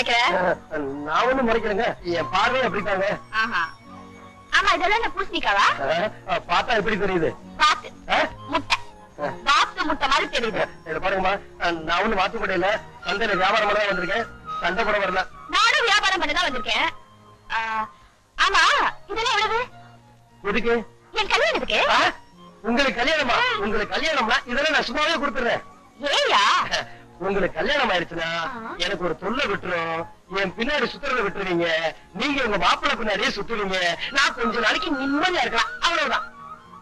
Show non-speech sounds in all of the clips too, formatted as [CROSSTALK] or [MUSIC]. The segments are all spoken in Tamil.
மறைக்கிற நான் ஒண்ணும் முறைக்கிறேங்க. என் பார்வை அப்படித்தாங்க. ஆஹா. ஆமா இதெல்லாம் என்ன பூசணிக்காவா? அஹ், பார்த்தா எப்படி தெரியுது? பாத்து அஹ்? முட்டை. பாத்து முட்டை மாதிரி தெரியுது. இத பாருங்கம்மா. அஹ், நான் ஒண்ணும் மாத்து முடியல சந்தையில வியாபாரம் பண்ண வந்திருக்கேன். சண்டை போட வரல. நானும் வியாபாரம் பண்ண தான் வந்திருக்கேன். ஆமா இதெல்லாம் எவ்வளவு எதுக்கு? என் கல்யாணத்துக்கு அஹ்? உங்களுக்கு கல்யாணமா? உங்களுக்கு கல்யாணம்னா இதெல்லாம் நான் சும்மாவே கொடுத்துறேன் ஏயா? உங்களுக்கு கல்யாணம் ஆயிடுச்சுன்னா. எனக்கு ஒரு தொல்லை விட்டுரும். என் பின்னாடி சுத்துறத விட்டுருவீங்க நீங்க உங்க மாப்பிள்ளை பின்னாடியே சுத்துவீங்க. நான் கொஞ்ச நாளைக்கு நிம்மதியா இருக்கலாம். அவ்வளவுதான்.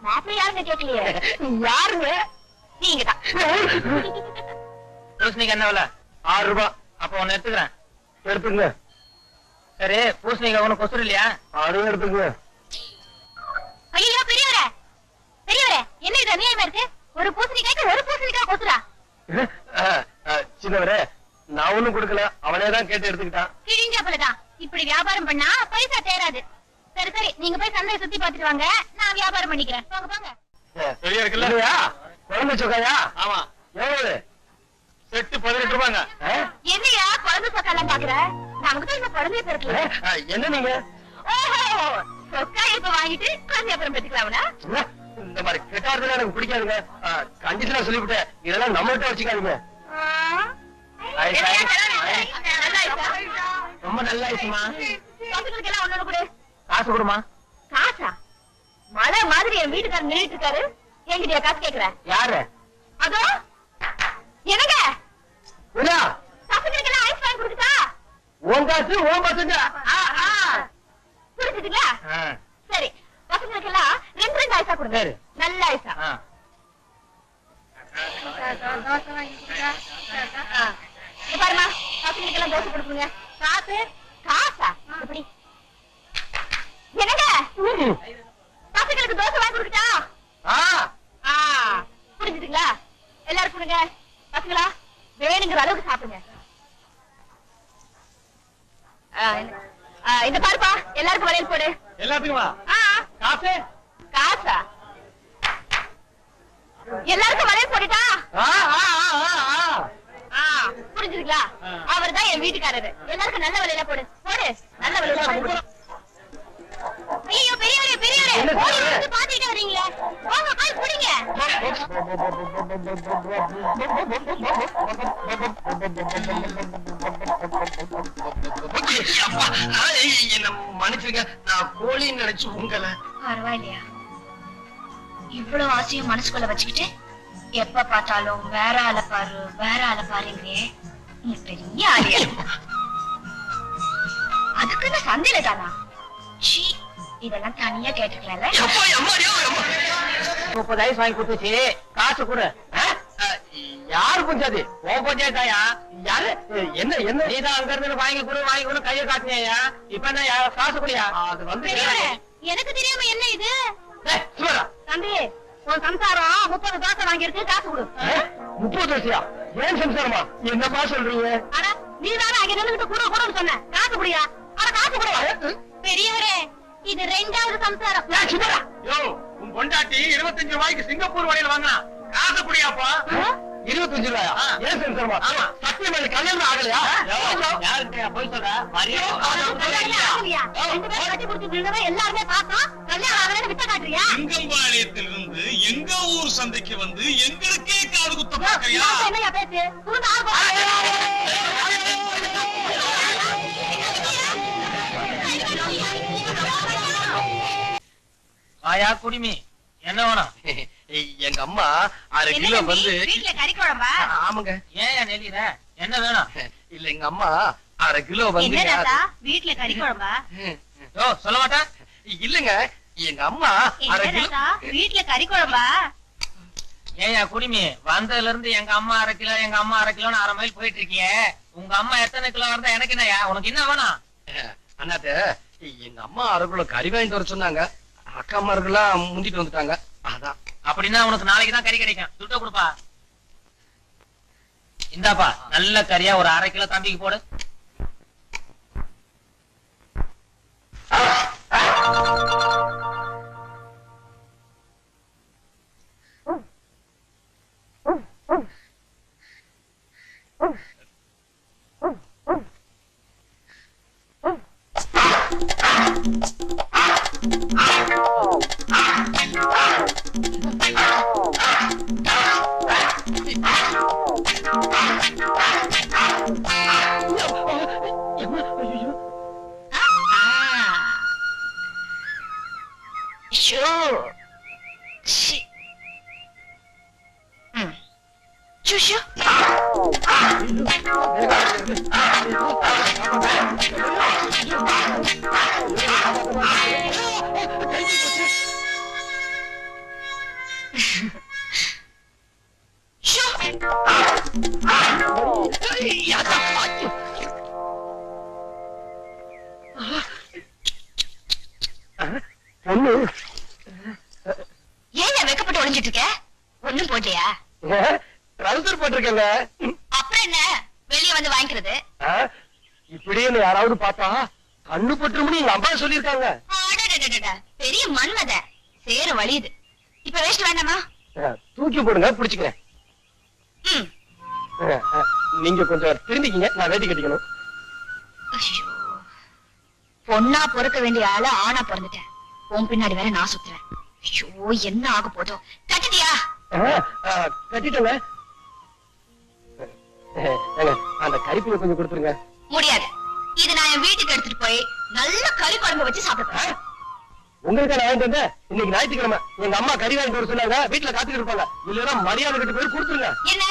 மாப்பிள்ளை [LAUGHS] யாருங்க கேட்கலையே? யாருங்க? நீங்க தான் பூசணிக்கு என்ன விலை? ஆறு ரூபாய் அப்ப ஒண்ணு எடுத்துக்கிறேன். எடுத்துங்க சரி பூசணிக்கு ஒண்ணு கொசுறு இல்லையா? அதுவும் எடுத்துங்க ஐயோ பெரியவரே. பெரியவரே என்ன இது அநியாயமா இருக்கு? ஒரு பூசணிக்காய்க்கு ஒரு பூசணிக்காய் கொசுரா [LAUGHS] சின்னவரே நான் ஒண்ணும் கொடுக்கல. அவனே தான் கேட்டு எடுத்துக்கிட்டான். கிழிஞ்ச போலதான் இப்படி வியாபாரம் பண்ணா பைசா தேராது சரி சரி நீங்க போய் சந்தையை சுத்தி பாத்துட்டு வாங்க. நான் வியாபாரம் பண்ணிக்கிறேன். போங்க போங்க. பெரிய இருக்குல்ல? இல்லையா? குழம்பு சொக்காயா ஆமா. எவ்வளவு? செட்டு பதினெட்டு ரூபாங்க? என்னையா குழந்தை சொக்கெல்லாம் பாக்குற? நமக்கு தான் இந்த குழந்தைய பிறக்கல என்ன நீங்க? ஓஹோ சொக்கா இப்ப வாங்கிட்டு குழந்தை அப்புறம் பெற்றுக்கலாம்னா இந்த மாதிரி கெட்டார்லாம் எனக்கு பிடிக்காதுங்க. கண்டிஷனா சொல்லிவிட்டேன். இதெல்லாம் நம்மகிட்ட வச்சுக்காதீங்க. ரொம்ப நல்ல கொடு. காசு கொடுமா? காசா? மழை மாதிரி என் வீட்டுக்காரர் நின்றுட்டு இருக்காரு. என்கிட்ட காசு கேக்குற யாரு? அதோ? என்னங்க? விடா பசங்களுக்கெல்லாம் ஐஸ் வாங்கி கொடுத்துட்டா? உன் காசு உன் பசங்க. புரிஞ்சுதுங்களா? சரி. பசங்களுக்கெல்லாம் ரெண்டு ரெண்டு ஐஸா கொடுங்க. நல்ல ஐஸா கொடுக்குங்க காசு? காசா? எப்படி? என்னங்க? பசங்களுக்கு தோசை வாங்கி கொடுக்கட்டா? புரிஞ்சுதுங்களா? எல்லாரும் கொடுங்க. பசங்களா வேணுங்கிற அளவுக்கு சாப்பிடுங்க. ஆ, இந்த- பாருப்பா எல்லாருக்கும் வளையல் போடு. எல்லாத்துக்குமா ஆ. காசு? காசா? எல்லாருக்கும் வளையல் போட்டுட்டா ஆ புரிஞ்சுதுங்களா அவர் தான் என் வீட்டுக்காரரு. எல்லாருக்கும் நல்ல வலையில போடு. போடு. நல்ல வலையில போடு. ஐயோ பெரியவரே பெரியவரே என்ன ஓடி சொல்ற? வந்து பாத்துக்கிட்டு வரீங்களே. போங்க போய் குடிங்க. என்ன மன்னிச்சிருங்க. நான் கோழின்னு நினைச்சு உங்களை பரவாயில்லையா? இவ்வளவு ஆசையும் மனசுக்குள்ள வச்சுக்கிட்டு எப்ப பார்த்தாலும் வேற ஆளை பாரு வேற ஆளை பாருங்க நீ பெரிய ஆளியா அதுக்குன்னு சந்தையில தானா? சீ இதெல்லாம் தனியா கேட்டுக்கலாம்ல? எப்பா, எம்மா, ஐயோ, எம்மா. முப்பது ஐஸ் வாங்கி கொடுத்துச்சு. காசு கொடு. யாரு பஞ்சாதி உன் பஞ்சாயத்தாயா? யாரு? என்ன என்ன? நீதான் அங்க இருந்து வாங்கி கொடு வாங்கி கொடு கையை காட்டினியா இப்ப என்ன காசு குடியா? அது வந்து எனக்கு தெரியாம என்ன இது? சும்மாடா. தம்பி உன் சம்சாரம் முப்பது தோசை வாங்கியிருக்கு காசு கொடு? முப்பது வருஷம் ஏன் சம்சாரமா? என்னப்பா சொல்றீங்க? ஆனா நீ தானே அங்க நின்னுகிட்டு கூட கூட சொன்ன. காசு குடியா? ஆனா காசு கொடு. பெரியவரே இது ரெண்டாவது சம்சாரம். ஏய், சும்மாடா. யோ உன் பொண்டாட்டி இருபத்தஞ்சு ரூபாய்க்கு சிங்கப்பூர் வடையில வாங்கினா. காசு குடியாப்பா. இருபத்தஞ்சு ரூபாயா. ஏன் சம்சாரமா? ஆமா. சத்தியம் எனக்கு கல்யாணம் ஆகலையா? யாருக்கு போய் சொல்ற? எல்லாருமே பார்த்தோம். கல்யாணம் ஆகலைன்னு விட்ட காட்டுறியா? எங்க ஊர் சந்தைக்கு வந்து எங்களுக்கே காது குத்த பாக்குறியா ஆயா குடிமி என்ன வேணும் எங்க அம்மா அரை கிலோ வந்து வீட்டுல கறி குழம்பா ஆமாங்க ஏன் நெல்லிற என்ன வேணும் இல்ல எங்க அம்மா அரை கிலோ வந்து வீட்டுல கறி குழம்பா யோ சொல்ல மாட்டா இல்லங்க எங்க அம்மா வீட்டுல கறி குழம்பா? ஏயா குடிமி வந்ததுல இருந்து எங்க அம்மா அரை கிலோ எங்க அம்மா அரை கிலோன்னு அரை மைல் போயிட்டு இருக்கியே. உங்க அம்மா எத்தனை கிலோ இருந்தா எனக்கு என்னயா உனக்கு என்ன வேணும்? அண்ணாத்த எங்க அம்மா அரை கிலோ கறி வாங்கிட்டு வர சொன்னாங்க. அக்கா அம்மார்கள்லாம் முந்திட்டு வந்துட்டாங்க. அதான். அப்படின்னா உனக்கு நாளைக்கு தான் கறி கிடைக்கும். துட்ட கொடுப்பா. இந்தாப்பா நல்ல கறியா ஒரு அரை கிலோ தம்பிக்கு போடு. 슈시 응 슈슈 내가 ட்ரௌசர் போட்டிருக்கேங்க. அப்புறம் என்ன? வெளிய வந்து வாங்கிக்கிறது. ஆ, இப்படின்னு யாராவது பார்த்தா கண்ணு பட்டுருமுன்னு எங்க அம்மா சொல்லியிருக்காங்க. அடடடடட, பெரிய மன்மத. சேர வழியுது இப்ப வேஸ்ட் வேண்டாமா? தூக்கி போடுங்க பிடிச்சுக்கிறேன். நீங்க கொஞ்சம் திரும்பிக்கிங்க நான் வேட்டி கட்டிக்கணும். பொண்ணா பொறுக்க வேண்டிய ஆளு ஆணா பிறந்துட்டேன். உன் பின்னாடி வேற நான் சுத்துறேன். ஐயோ என்ன ஆக போதோ. கட்டிட்டியா? கட்டிட்டேங்க அந்த கறிப்பையை கொஞ்சம் கொடுத்துருங்க. முடியாது. இது நான் என் வீட்டுக்கு எடுத்துட்டு போய் நல்ல கறி குழம்பு வச்சு சாப்பிடுறேன் உங்களுக்கு நான் வந்தேன். இன்னைக்கு ஞாயிற்றுக்கிழமை. எங்க அம்மா கறி வாங்கிட்டு வர சொன்னாங்க. வீட்டுல காத்துக்கிட்டு இருப்பாங்க. இல்லைன்னா மரியாதை கட்டு போய் கொடுத்துருங்க. என்ன?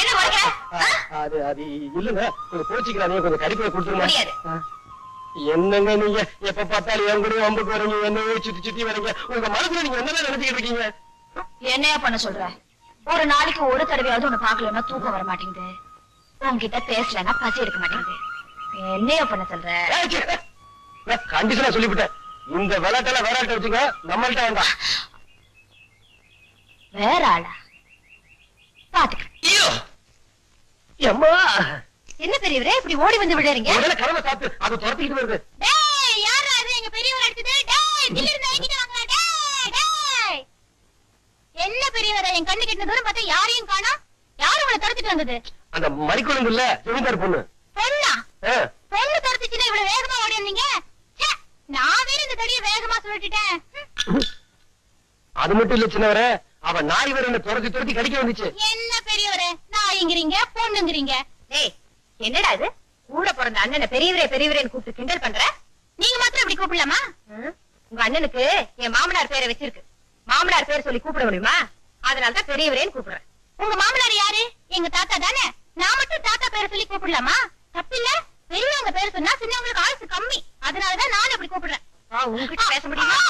என்ன வளர்க்கிற ஆ, அது அது இல்லங்க. கொஞ்சம் கோச்சிக்கிறாங்க கொஞ்சம் கறிப்பையை கொடுத்துருங்க. முடியாது. என்னங்க நீங்க? எப்ப பார்த்தாலும் என் கூட வம்புக்கு வரீங்க. என்ன சுத்தி சுத்தி வரீங்க. உங்க மனசுல நீங்க என்னதான் நினைச்சுக்கிட்டு இருக்கீங்க? என்னையா பண்ண சொல்ற? ஒரு நாளைக்கு ஒரு தடவையாவது உன்னை பாக்கலன்னா தூக்கம் வர மாட்டேங்குது. உன்கிட்ட பேசலன்னா பசி எடுக்க மாட்டேங்குது. என்னையா பண்ண சொல்ற? கண்டிஷனா சொல்லிவிட்டேன். இந்த விளையாட்டெல்லாம் விளையாட்ட வச்சுங்க நம்மள்ட்ட வேண்டாம் வேற ஆளா? பாத்துக்க. என்ன பெரியவரே இப்படி ஓடி வந்து விடுறீங்க கிழமை சாப்பிட்டு அது துரத்திக்கிட்டு வருது டேய் யாரா அது எங்க பெரியவர் அடிச்சது டேய் திடீர்னு வாங்கிட்டு வாங்க டேய் டேய் என்ன பெரியவரே என் கண்ணு கெட்டின தூரம் பார்த்தா யாரையும் காணோம் யாரு வந்தது அந்த மறிக்குழம்பு இல்ல ஜமீன்தார் பொண்ணு? பொண்ணா பொண்ணு துரத்துச்சுன்னா இவ்வளவு வேகமா ஓடி வந்தீங்க ச்சே, நான் வேற இந்த தடிய வேகமா சொல்லிட்டேன் அது மட்டும் இல்ல சின்னவரே அவ நாய் வேற என்ன துரத்தி துரத்தி கடிக்க வந்துச்சு. என்ன பெரியவரே? நாய்ங்கிறீங்க பொண்ணுங்கிறீங்க. டேய் என்னடா இது? கூட பிறந்த அண்ணனை பெரியவரே பெரியவரேன்னு கூப்பிட்டு கிண்டல் பண்ற? நீங்க மாத்திரம் இப்படி கூப்பிடலாமா? உங்க அண்ணனுக்கு என் மாமனார் பேரை வச்சிருக்கு. மாமனார் பேர் சொல்லி கூப்பிட முடியுமா? அதனால தான் பெரியவரேன்னு கூப்பிடுறேன். உங்க மாமனார் யாரு? எங்க தாத்தா தானே? நான் மட்டும் தாத்தா பேரை சொல்லி கூப்பிடலாமா? தப்பில்ல பெரியவங்க பேர் சொன்னா சின்னவங்களுக்கு ஆயுசு கம்மி. அதனாலதான் நான் அப்படி கூப்பிடுறேன். உங்ககிட்ட பேச முடியுமா?